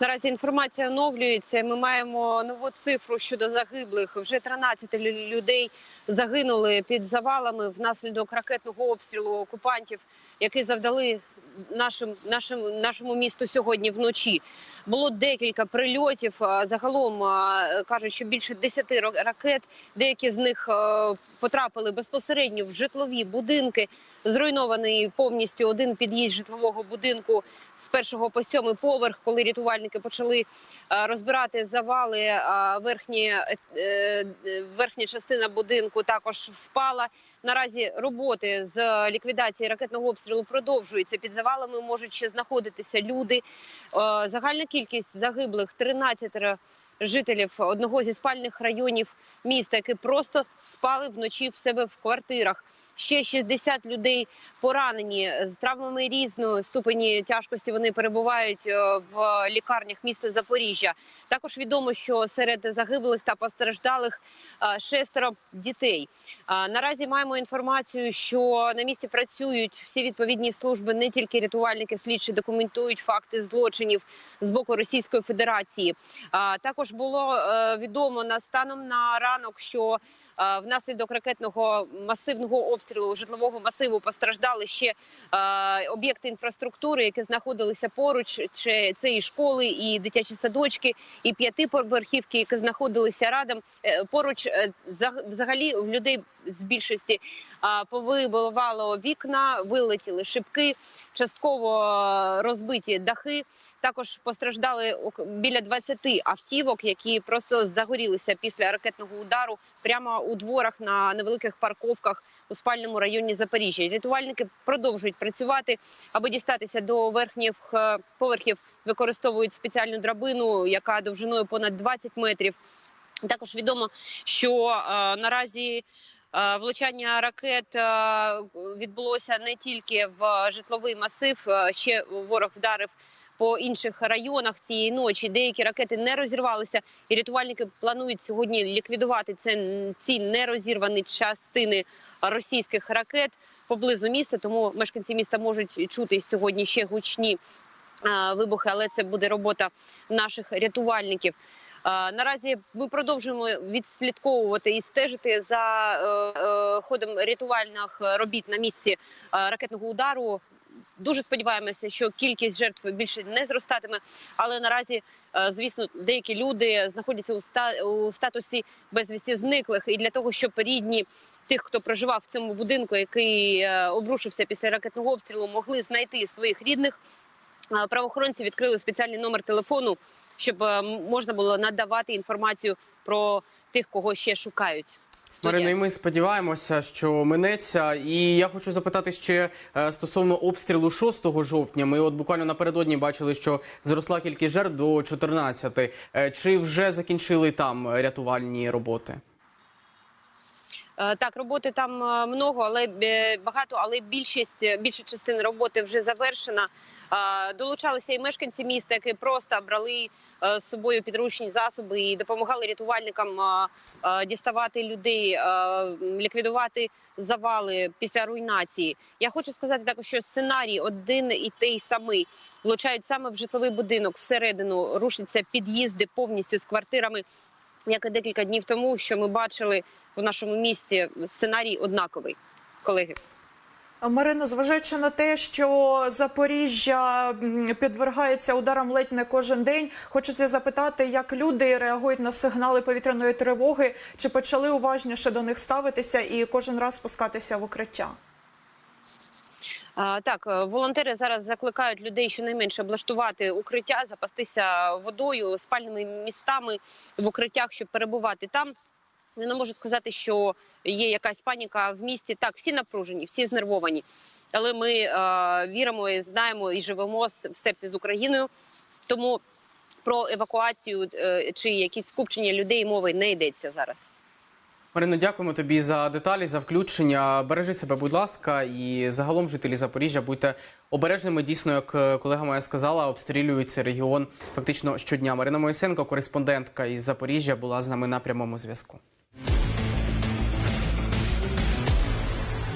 Наразі інформація оновлюється. Ми маємо нову цифру щодо загиблих. Вже 13 людей загинули під завалами внаслідок ракетного обстрілу окупантів, які завдали нашим, нашим, нашому місту сьогодні вночі. Було декілька прильотів. Загалом кажуть, що більше 10 ро- ракет. Деякі з них потрапили безпосередньо в житлові будинки. Зруйнований повністю один під'їзд житлового будинку з першого по сьомий поверх, коли рятувальники почали е, розбирати завали. Верхні е, е, верхня частина будинку також впала. Наразі роботи з ліквідації ракетного обстрілу продовжуються. Під завалами можуть ще знаходитися люди. Е, Загальна кількість загиблих 13 жителів одного зі спальних районів міста, які просто спали вночі в себе в квартирах. Ще 60 людей поранені з травмами різної ступені тяжкості. Вони перебувають е, в лікарнях міста Запоріжжя. Також відомо, що серед загиблих та постраждалих е, шестеро дітей. Наразі маємо інформацію, що на місці працюють всі відповідні служби, не тільки рятувальники, слідчі документують факти злочинів з боку Російської Федерації. Також було е, відомо на станом на ранок, що е, внаслідок ракетного масивного обстрілу житлового масиву постраждали ще об'єкти інфраструктури, які знаходилися поруч. Це і школи, і дитячі садочки, і п'ятиповерхівки, які знаходилися радом е, поруч. е, Взагалі в людей з більшості повибивало вікна, вилетіли шибки, частково е, розбиті дахи. Також постраждали біля 20 автівок, які просто загорілися після ракетного удару прямо у дворах на невеликих парковках у спальному районі Запоріжжя. Рятувальники продовжують працювати, аби дістатися до верхніх е, поверхів. Використовують спеціальну драбину, яка довжиною понад 20 метрів. Також відомо, що е, наразі. Е, Влучання ракет е, відбулося не тільки в житловий масив. е, Ще ворог вдарив по інших районах цієї ночі. Деякі ракети не розірвалися, і рятувальники планують сьогодні ліквідувати це ці нерозірвані частини російських ракет поблизу міста. Тому мешканці міста можуть чути сьогодні ще гучні вибухи, але це буде робота наших рятувальників. Наразі ми продовжуємо відслідковувати і стежити за е, е, ходом рятувальних робіт на місці е, ракетного удару. Дуже сподіваємося, що кількість жертв більше не зростатиме. Але наразі, звісно, деякі люди знаходяться у ста у статусі безвісті зниклих, і для того, щоб рідні тих, хто проживав в цьому будинку, який обрушився після ракетного обстрілу, могли знайти своїх рідних. Правоохоронці відкрили спеціальний номер телефону, щоб е, можна було надавати інформацію про тих, кого ще шукають. Марино, і ми сподіваємося, що минеться. І я хочу запитати ще е, стосовно обстрілу 6 жовтня. Ми от буквально напередодні бачили, що зросла кількість жертв до 14. Е, Чи вже закінчили там рятувальні роботи? Так, роботи там много, але багато, але більшість більша частина роботи вже завершена. Долучалися і мешканці міста, які просто брали е, з собою підручні засоби і допомагали рятувальникам діставати людей, ліквідувати завали після руйнації. Я хочу сказати також, що сценарій один і той самий влучають саме в житловий будинок всередину, рушаться під'їзди повністю з квартирами. Як і декілька днів тому, що ми бачили в нашому місті сценарій однаковий, колеги. Марина, зважаючи на те, що Запоріжжя підвергається ударам ледь не кожен день, хочеться запитати, як люди реагують на сигнали повітряної тривоги, чи почали уважніше до них ставитися і кожен раз спускатися в укриття? Так, е, волонтери зараз закликають людей щонайменше облаштувати укриття, запастися водою, спальними містами в укриттях, щоб перебувати там. Не можу сказати, що є якась паніка в місті. Так, всі напружені, всі знервовані. Але ми е, віримо і знаємо і живемо в серці з Україною. Тому про евакуацію е, чи якісь скупчення людей мови не йдеться зараз. Марино, дякуємо тобі за деталі, за включення. Бережи себе, будь ласка, і загалом жителі Запоріжжя будьте обережними. Дійсно, як е, колега моя сказала, обстрілюють цей регіон фактично щодня. Марина Моїсенко, кореспондентка із Запоріжжя, була з нами на прямому зв'язку.